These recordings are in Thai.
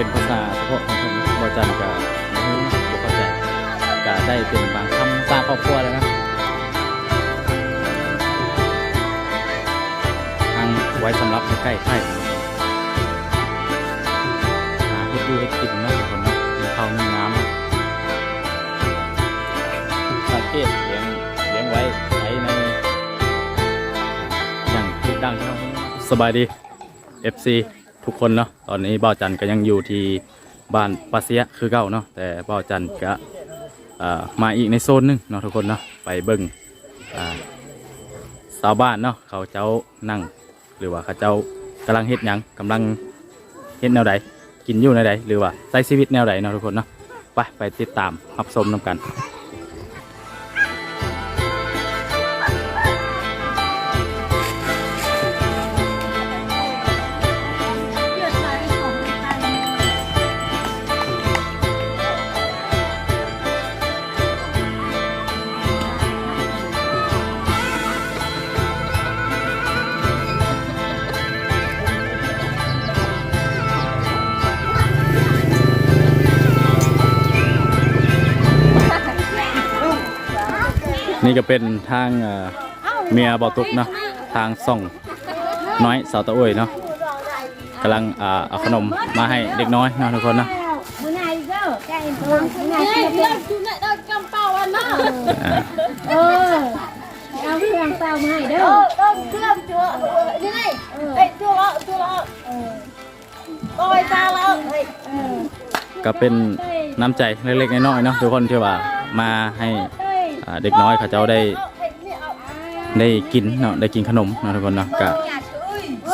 เป็นภาษาเฉพาะของผมนบอจันกับบ่ฮู้นะบ่เข้าใจก็ได้เป็นบางคำสร้างครอบครัวแล้วนะทางไว้สำหรับใกล้ไข่หาเฮ็ดดูเฮ็ดกินเนาะทุกคนเนาะมีข้าวมีน้ำสังเกตเลี้ยงเลี้ยงไว้ใช้ในอย่างที่ดังที่เราสบายดี FC ทุกคนเนาะตอนนี้บ่าวจันก็ยังอยู่ที่บ้านปาเซียคือเก่าเนาะแต่บ่าวจันก็มาอีกในโซนหนึงเนาะทุกคนเนาะไปเบิ่งชาวบ้านเนาะเขาเจ้านั่ง หรือว่าเขาเจ้ากำลังเฮ็ดหยังกำลังเฮ็ดแนวใดกินอยู่แนวใดหรือว่าใช้ชีวิตแนวใดเนาะทุกคนเนาะไปไปติดตามรับชมนํกัน นี่ก็เป็นทางเมียบ่าวตุกเนาะทางส่องน้อยสาวตะอ้วยเนาะกำลังเอาขนมมาให้เด็กน้อยเนาะทุกคนเนาะ Bữa nay cơ, các em thường bữa nay Ê, chưa lên chú lại đâu cầm bao ăn đó. อ่า Ờ, đâu có ăn tao mà hay đâu. Ờ, đâu cơm chưa? Như này. Ê, chưa lọ, chưa lọ. Ôi, ra lọ. Ê, ก็เป็นน้ำใจเล็กๆน้อยๆเนาะทุกคนที่ว่ามาให้ เด็กน้อยเขาเจ้าได้ได้กินเนาะได้กินขนมเนาะทุกคนเนาะก็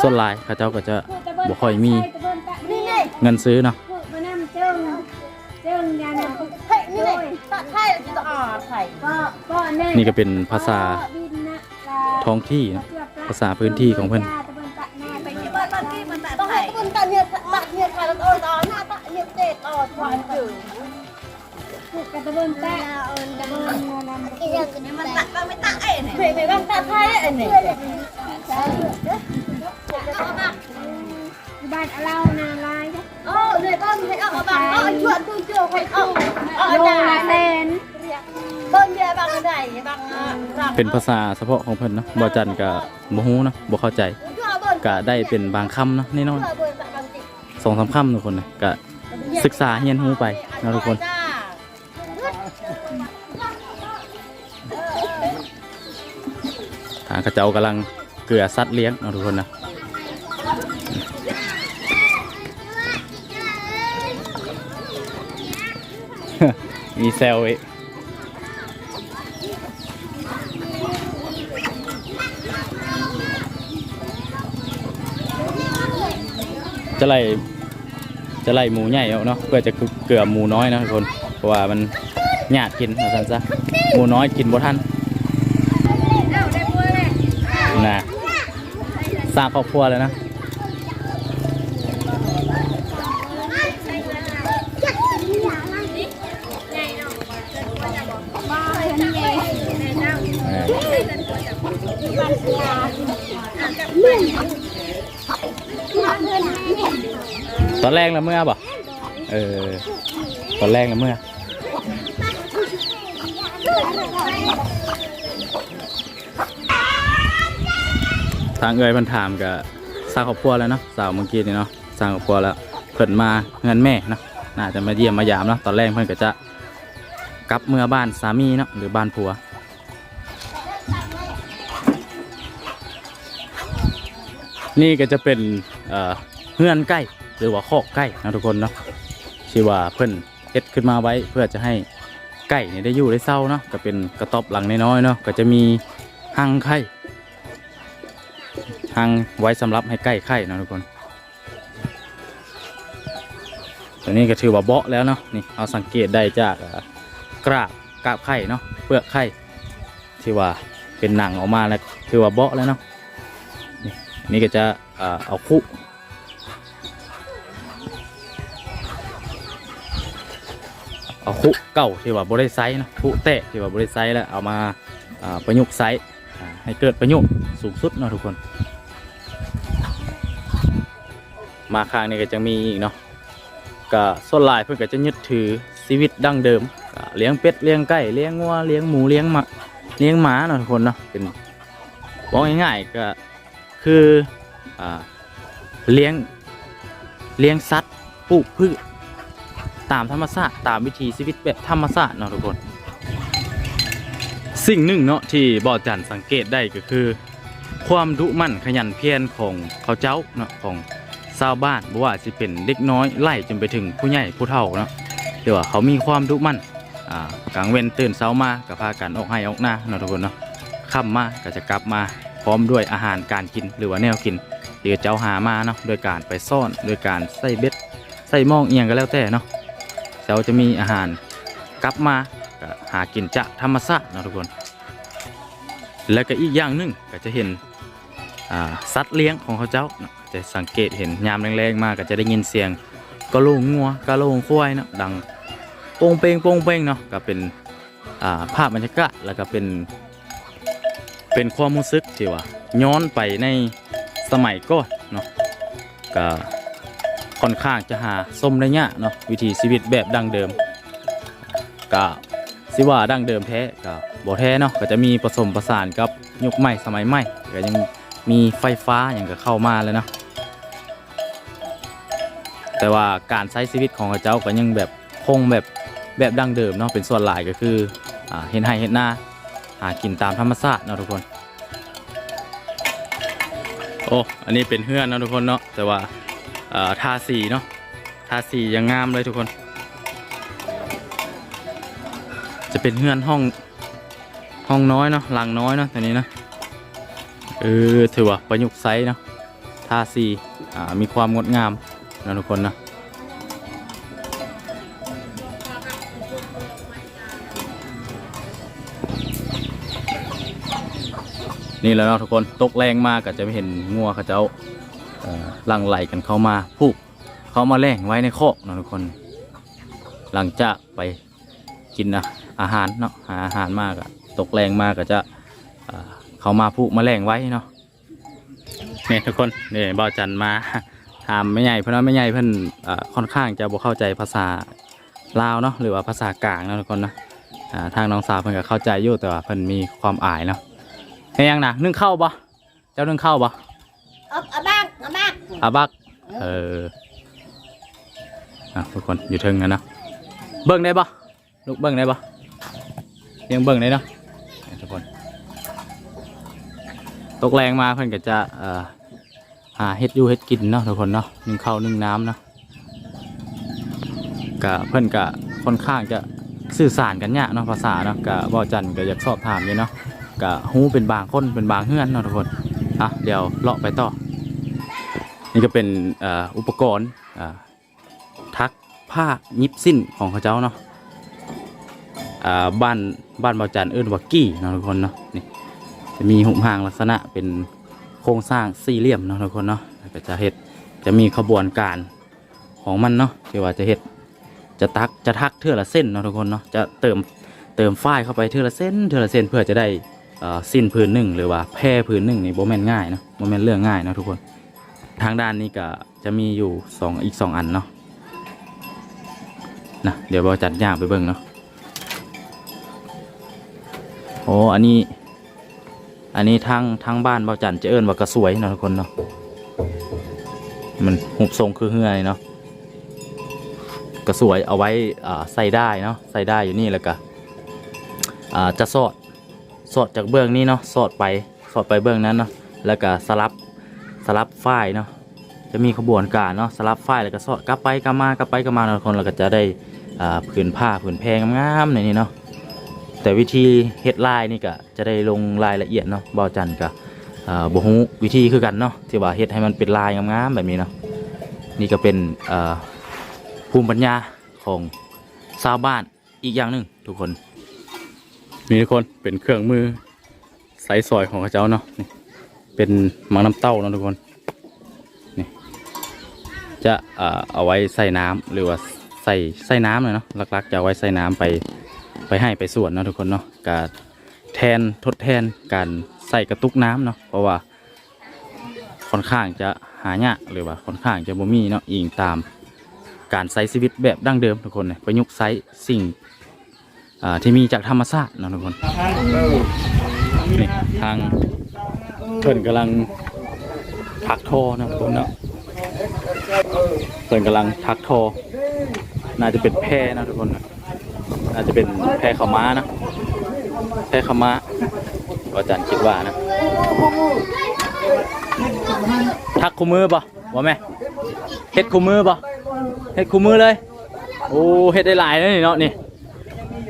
ส่วนลายเขาเจ้าก็จะบ่ค่อยมีเงินซื้อเนาะ Mà năm trơn, trơn nhà nào cũng Thầy, như này. Tạ thay là chị tạ à, thầy. có, có này. นี่ก็เป็นภาษา Có pin nè, là ท้องที่เนาะภาษาพื้นที่ขอ ตะบนตะตะบนตะบนตะตะบ้าตะบนตัดไนตะบนเผยเตะบ้างตะดไพ่ไนตะบนตะบนตะบนตเตะบนตะายโอ้เตะบนตะบนให้เตะบ้างเอตะบนตู้เจียตะบนตะเอาจ่าตะบนตะบนตะบนเยตะบาตะบนตะบนางตะบนตะาษาเฉพตะของเตะบนตะบนตะบนตะบนตะบนตะบ่นตะบนตะบนตะบนตะจก็ได้ตะบนตะบนางตะบนตะบนตะบนตะบนตะบนตะสามคำนตะบนตะบนตะบนตะศึกษาเตะบนบนตะบนตะตะบนตนตะบน ทางเขาเจ้ากำลังเกลือสัตว์เลี้ยงเนาะทุกคนนะมีแซวอีกจะไล่จะไล่หมูใหญ่เอาเนาะเพื่อจะเกลือหมูน้อยนะทุกคน เพราะว่ามันหยาดกินเอาซั่นซะหมูน้อยกินบ่ทัน นะสร้างครอบครัวเลยนะตอนแรกละเมื่อบ่เออ ตอนแรกละเมื่อ ทางเอ่ยมันถามกับสร้างครอบครัวแล้วเนาะสาวเมื่อกี้นี่เนาะสร้างครอบครัวแล้วเพิ่นมาเงินแม่เนาะน่าจะมาเยี่ยมมายามเนาะตอนแรกเพิ่นก็จะกลับเมื่อบ้านสามีเนาะหรือบ้านผัวนี่ก็จะเป็นเอ่อเฮือนใกล้หรือว่าคอกใกล้นะทุกคนเนาะที่ว่าเพิ่นเฮ็ดขึ้นมาไว้เพื่อจะให้ไก่เนี่ยได้อยู่ได้เศร้าเนาะก็เป็นกระต๊อบหลังน้อยๆเนาะก็จะมีหังไข่ ทางไว้สำหรับให้ใกล้ไข่นะทุกคน ตัวนี้ก็ถือว่าเบาะแล้วเนาะนี่เอาสังเกตได้จากอ่ากราบกราบไข่เนาะเปลือกไข่ที่ว่าเป็นหนังออกมาแล้วถือว่าเบาะแล้วเนาะนี่นี่ก็จะเอาคุเอาคุเก่าที่ว่าบริไซส์เนาะคุเตะที่ว่าบริไซส์แล้วเอามาประยุกต์ไซส์ให้เกิดประโยชน์สูงสุดเนาะทุกคน มาข้างนี้ก็จะมีอีกเนาะก็ส่วนหลายเพิ่อนก็จะยึดถือชีวิตดั้งเดิมเลี้ยงเป็ดเลี้ยงไก่เลี้ยงวัวเลี้ยงหมูเลี้ยงหมาเลี้ยงหมาเนาะทุกคนเนาะเป็นบอกง่ายๆก็คืออเลี้ยงเลี้ยงสัตว์ปลูกพืชตามธรรมชาติตามวิถีชีวิตแบบธรรมชาติเนาะทุกคน สิ่งหนึ่งเนาะที่บอจันสังเกตได้ก็คือ ความดุมั่นขยันเพียรของเขาเจ้าเนาะของ ชาวบ้านบ่ว่าสิเป็นเด็กน้อยไล่จนไปถึงผู้ใหญ่ผู้เฒ่าเนาะเดี๋ยวเขามีความดุมั่นอ่ากลางเว้นตื่นเช้ามาก็พากันออกให้ออกหน้าเนาะทุกคนเนาะค่ำมาก็จะกลับมาพร้อมด้วยอาหารการกินหรือว่าแนวกินที่เจ้าหามาเนาะโดยการไปซ่อนโดยการใส่เบ็ดใส่หมองเอียงก็แล้วแต่เนาะเจ้าจะมีอาหารกลับมาก็หากินจะธรรมชาติเนาะทุกคน แล้วก็อีกอย่างหนึ่งก็จะเห็น สัตว์เลี้ยงของเขาเจ้าจะสังเกตเห็นยามแรงๆมากก็จะได้ยินเสียงกระโหลงงัวกระโหลงควายเนาะดังโป่งเปงโป่งเปงเนาะก็เป็นาภาพบรรยากาศแล้วก็เป็นเป็นความรู้สึกที่ว่าย้อนไปในสมัยก่อนเนาะก็ค่อนข้างจะหาส้มได้ยากเนาะวิถีชีวิตแบบดั้งเดิมก็สิว่าดั้งเดิมแท้ก็บ่แท้เนาะก็จะมีผสมผสานกับยุคใหม่สมัยใหม่ก็ยัง มีไฟฟ้าอย่างก็เข้ามาเลยเนาะแต่ว่าการใช้ชีวิตของเขาเจ้าก็ยังแบบคงแบบแบบดั้งเดิมเนาะเป็นส่วนหลายก็คืออเห็นไห้เห็นหน้าหากินตามธรรมชาติเนาะทุกคน โอ้อันนี้เป็นเฮือนเนาะทุกคนเนาะแต่ว่าอ่าทาสีเนาะทาสียังงามเลยทุกคน จะเป็นเฮือนห้องห้องน้อยเนาะหลังน้อยเนาะตัวนี้นะ ออถือว่าประยุกต์ไซส์เนาะทาสีอ่ามีความงดงามนะทุกคนนะนี่แล้วเนาะทุกคนตกแรงมากก็จะไม่เห็นงัวเขาเจ้าเอ่อหลังไหลกันเข้ามาผูกเขามาแล่งไว้ในคอกเนาะทุกคน หลังจากไปกินนะอาหารเนาะหาอาหารมากอะตกแรงมากก็จะ เขามาผูกแมลงไว้เนาะนี่ทุกคนนี่บ่าวจันมาถามไม่ใหญ่เพื่อนว่าไม่ใหญ่เพื่อนอ่าค่อนข้างจะบ่เข้าใจภาษาลาวเนาะหรือว่าภาษากลางเนาะทุกคนนะอ่าทางน้องสาวเพื่อนก็เข้าใจอยู่แต่ว่าเพื่อนมีความอายเนาะเฮ้ยยังนะนึ่งข้าวบ่เจ้านึ่งข้าวบ่เอาเอาบ้างเอาบ้างอาบักเอออะทุกคนอยู่เทึงกันเนาะเบิ่งได้บ่ลูกเบิ่งได้บ่ยังเบิ่งได้เนาะนี่ทุกคน ตกแรงมาเพิ่อนก็จะหาเฮ็ดอยู่เฮ็ดกินเนาะทุกคนเนาะนึ่งข้าวนึ่งน้ำเนาะกะเพิ่อนกะค่อนข้างจะสื่อสารกันยากเนาะภาษาเนาะกะบ่จันก็อยากสอบถามอยู่เนาะกะฮู้เป็นบางคนเป็นบางเฮือนเนาะทุกคนอะเดี๋ยวเลาะไปต่อ นี่ก็เป็นอ,อุปกรณ์ทักผ้ายิบสิ้นของเขาเจ้าเนาะบ้านบ้านบาจันเอิ้นว่ากี้เนาะทุกคนเนาะนี่ จะมีหุบห่างลักษณะเป็นโครงสร้างสี่เหลี่ยมเนาะทุกคนเนาะแล้วก็จะเฮ็ดจะมีขบวนการของมันเนาะที่ว่าจะเฮ็ดจะตักจะทักเทือละเส้นเนาะทุกคนเนาะจะเติมเติมฝ้ายเข้าไปเทือละเส้นเทือละเส้นเพื่อจะได้อ่อสิ้นผืนหนึ่งหรือว่าแพร่ผืนหนึ่งนี่โบแมนง่ายเนาะโบแมนเรื่องง่ายเนาะทุกคน ทางด้านนี้ก็จะมีอยู่สองอีกสองอันเนาะนะเดี๋ยวเราจัดย่างไปเบิ่งเนาะโอ้อันนี้ อันนี้ทางทางบ้านเบาจันจะเอิ้นว่ากระสวยเนาะทุกคนเนาะมันหุบทรงคือเฮือยเนาะกระสวยเอาไว้ใส่ได้เนาะใส่ได้อยู่นี่แล้วก็จะสอดสอดจากเบื้องนี้เนาะสอดไปสอดไปเบื้องนั้นเนาะแล้วก็สลับสลับฝ้ายเนาะจะมีขบวนการเนาะสลับฝ้ายแล้วก็สอดกลับไปกลับมากลับไปกลับมาทุกคนเราก็จะได้ผืนผ้าผืนแพงงามๆในนี้เนาะ แต่วิธีเฮ็ดลายนี่ก็จะได้ลงรายละเอียดเนาะบ่าวจันก็อ่าบ่ฮู้วิธีคือกันเนาะที่ว่าเฮ็ดให้มันเป็นลายงามๆแบบนี้เนาะนี่ก็เป็นภูมิปัญญาของชาวบ้านอีกอย่างหนึ่งทุกคนนี่ทุกคนเป็นเครื่องมือใส่ซอยของเขาเจ้าเนาะนี่เป็นมังน้ำเต้าเนาะทุกคนนี่จะเอาไว้ใส่น้ำหรือว่าใส่ใส่น้ำเลยเนาะลักๆจะเอาไว้ใส่น้ำไป ไปให้ไปส่วนเนาะทุกคนเนาะการแทนทดแทนการใส่กระตุกน้ำเนาะเพราะว่าค่อนข้างจะหายากหรือว่าค่อนข้างจะบ่มีเนาะอิงตามการใช้ชีวิตแบบดั้งเดิมทุกคนเนี่ยประยุกต์ใช้สิ่งอ่าที่มีจากธรรมชาติเนาะทุกคนนี่ทางเพิ่นกำลังทักทอนะทุกคนเนาะเพิ่นกำลังทักทอน่าจะเป็นแพร่นะทุกคนนะ น่าจะเป็นแพร่ขาวม้านะแพร่ขาวม้าอาจารย์คิดว่านะ ทักคู่มือป่ะว่าแม่เฮ็ดคู่มือป่ะเฮ็ดคู่มือเลย โอ้เฮ็ดได้หลายเลยนี่เนาะนี่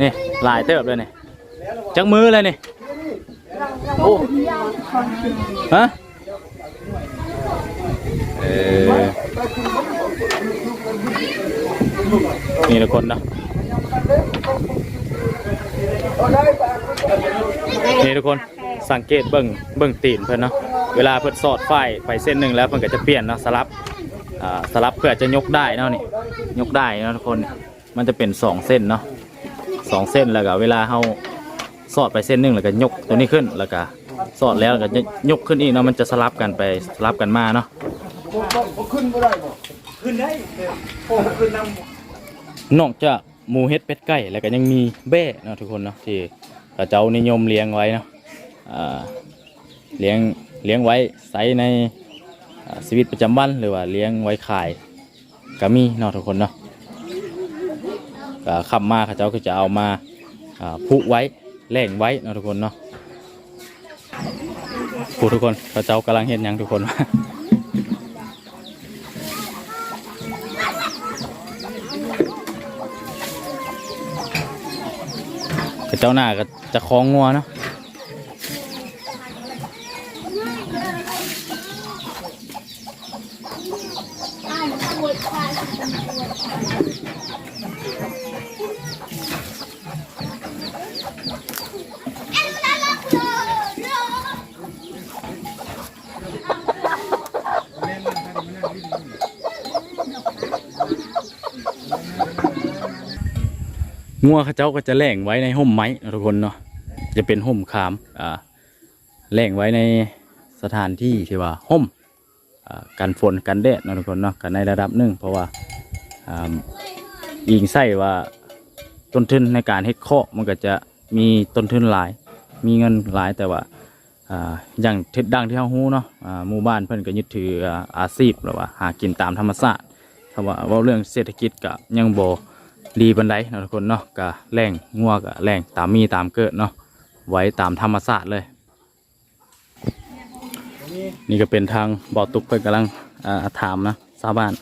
นี่หลายเติบเลยนี่จักมือเลยนี่โอ้ฮะเออนี่ทุกคนเนาะ นี่ทุกคนสังเกตเบิ่งเบิ่งตีนเพิ่นเนาะเวลาเพิ่นสอดไฟไปเส้นหนึ่งแล้วเพิ่นก็จะเปลี่ยนเนาะสลับอ่าสลับเพื่อจะยกได้เนาะนี่ยกได้เนาะทุกคนมันจะเป็นสองเส้นเนาะสองเส้นแล้วก็เวลาเฮาสอดไปเส้นหนึ่งแล้วก็ยกตัวนี้ขึ้นแล้วก็สอดแล้วก็จะยกขึ้นอีกเนาะมันจะสลับกันไปสลับกันมาเนาะขึ้นบ่ได้บ่ขึ้นได้โอ้ขึ้นนำนอกจาก หมูเฮ็ดเป็ดไก่แล้วก็ยังมีแบ้เนาะทุกคนเนาะที่พระเจ้านิยมเลี้ยงไว้เนาะเลี้ยงเลี้ยงไว้ใช้ในชีวิตประจำวันหรือว่าเลี้ยงไว้ขายก็มีเนาะทุกคนเนาะก็ขับมาเขาเจ้าก็จะเอามาผูกไว้แหล่งไว้เนาะทุกคนเนาะผู้ทุกคนเขาเจ้ากำลังเห็นยังทุกคนเจ้าหน้าก็จะคล้องงัวเนาะ งัวเขาเจ้าก็จะแหล่งไว้ในห่มไม้นะทุกคนเนาะจะเป็นห่มขามอ่าแหล่งไว้ในสถานที่ที่ว่าห่มอ่ากันฝนกันแดดนะทุกคนเนาะกันในระดับหนึ่งเพราะว่าอ่าอิงใส่ว่าต้นทุนในการเฮ็ดเคาะมันก็จะมีต้นทุนหลาย มีเงินหลายแต่ว่าอ่าอย่างเทิศดังที่เราฮู้เนาะอ่าหมู่บ้านเพิ่นก็ยึดถืออ่าอาชีพหรือว่าหากินตามธรรมชาติถ้าว่ว่าเรื่องเศรษฐกิจก็ยังบ่ ดีปานใดเนาะทุกคนเนาะก็แรงงัวก็แรงตามมีตามเกิดเนาะไว้ตามธรรมชาติเลย นี่ก็เป็นทางบ่อตุกเพิ่นกำลังอ่าถามนะชาวบ้าน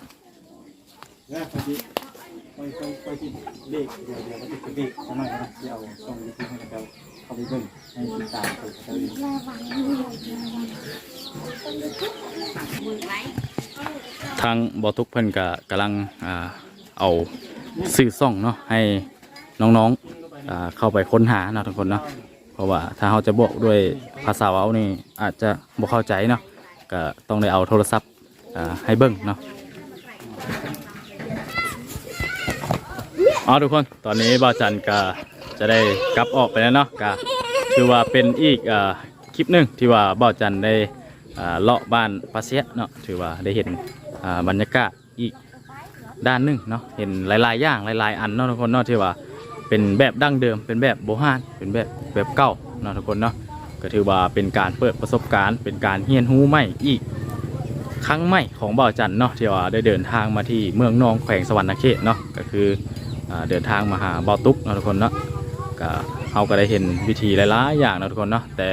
ไปไปไปที่เลขเดี๋ยวเดี๋ยวไปที่เลขซะหน่อยนะที่เอาช่งทูบให้เราเข้าไปเบิ่งให้ติดตามไปเขาเองทางบอทุกเพิ่นก็กำลังอ่าเอา สื่อส่องเนาะให้น้องๆอ่าเข้าไปค้นหาเนาะทุกคนเนาะเพราะว่าถ้าเราจะบอกด้วยภาษาเว้านี่อาจจะบ่เข้าใจเนาะก็ต้องได้เอาโทรศัพท์อ่าให้เบิ่งเนาะเอาทุกคนตอนนี้บ่าวจันก็จะได้กลับออกไปแล้วเนาะก็ถือว่าเป็นอีกอ่าคลิปหนึ่งที่ว่าบ่าวจันได้อ่าเลาะบ้านปลาเสียเนาะถือว่าได้เห็นอ่าบรรยากาศ ด้านหนึ่งเนาะเห็นหลายๆอย่างหลายๆ อันเนาะทุกคนเนาะที่ว่าเป็นแบบดั้งเดิม เป็นแบบโบราณเป็นแบบแบบเก่าเนาะทุกคนเนาะก็ถือว่าเป็นการเปิดประสบการณ์ เป็นการเฮียนฮู้ใหม่อีกครั้งใหม่ของบ่าวจันเนาะที่ว่าได้เดินทางมาที่เมืองนองแขวงสวรรณเขตเนาะก็คือเดินทางมาหาบ่าวตุ๊กเนาะทุกคนเนาะก็เราก็ได้เห็นวิธีหลายๆอย่างเนาะทุกคนเนาะแต่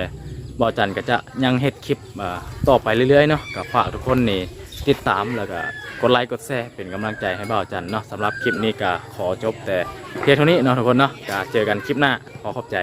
บอจันก็จะยังเฮ็ดคลิปต่อไปเรื่อยๆเนาะกับฝากทุกคนนี่ติดตามแล้วก็ กดไลค์กดแชร์เป็นกำลังใจให้บ่าวจันเนาะสำหรับคลิปนี้ก็ขอจบแต่เพียงเท่านี้เนาะทุกคนเนาะก็เจอกันคลิปหน้าขอขอบใจ